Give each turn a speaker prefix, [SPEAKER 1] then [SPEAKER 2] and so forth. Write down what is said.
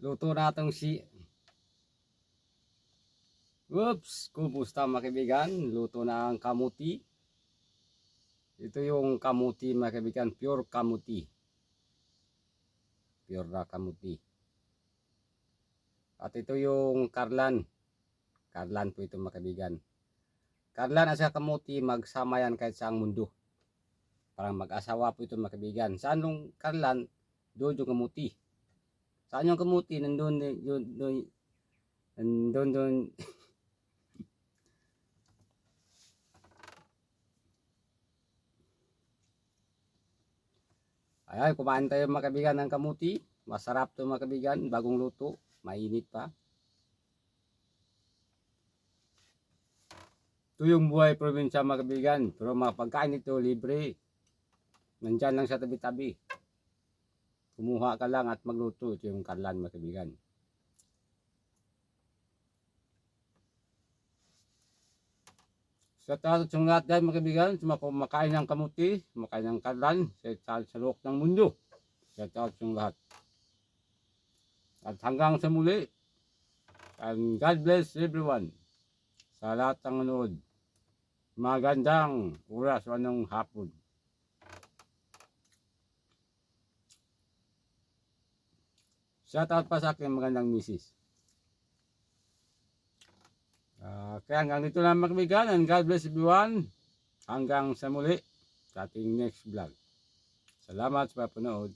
[SPEAKER 1] Luto na itong si... Oops! Kumusta mga kaibigan? Luto na ang kamuti. Ito yung kamuti mga kaibigan. Pure kamuti. Pure na kamuti. At ito yung karlan. Karlan po ito mga kaibigan. Karlan at kamuti magsama yan kahit saang mundo. Parang mag-asawa po ito mga kaibigan. Saan yung karlan? Doon yung kamuti. Saan yung kamuti? Nandun, yun, doon, nandun, doon. Ayan, kumain tayo mga kaibigan ng kamuti. Masarap to mga kaibigan, bagong luto, mainit pa. Ito yung buhay probinsya mga kaibigan, pero mga pagkain ito libre. Nandyan lang sa tabi-tabi. Kumuha ka lang at magluto. Ito yung karlan mga kaibigan. Sa tatot yung lahat dahil mga kaibigan, ng kamuti, kumakain ng karlan, sa, sa, sa loob ng mundo. Sa tatot yung lahat. At hanggang sa muli, and God bless everyone sa lahat ng nanood. Magandang oras o anong hapon. Shout out pa sa aking magandang misis. Ah, kaya hanggang dito lang mga kaibigan and God bless everyone. Hanggang sa muli sa ating next vlog. Salamat sa panood.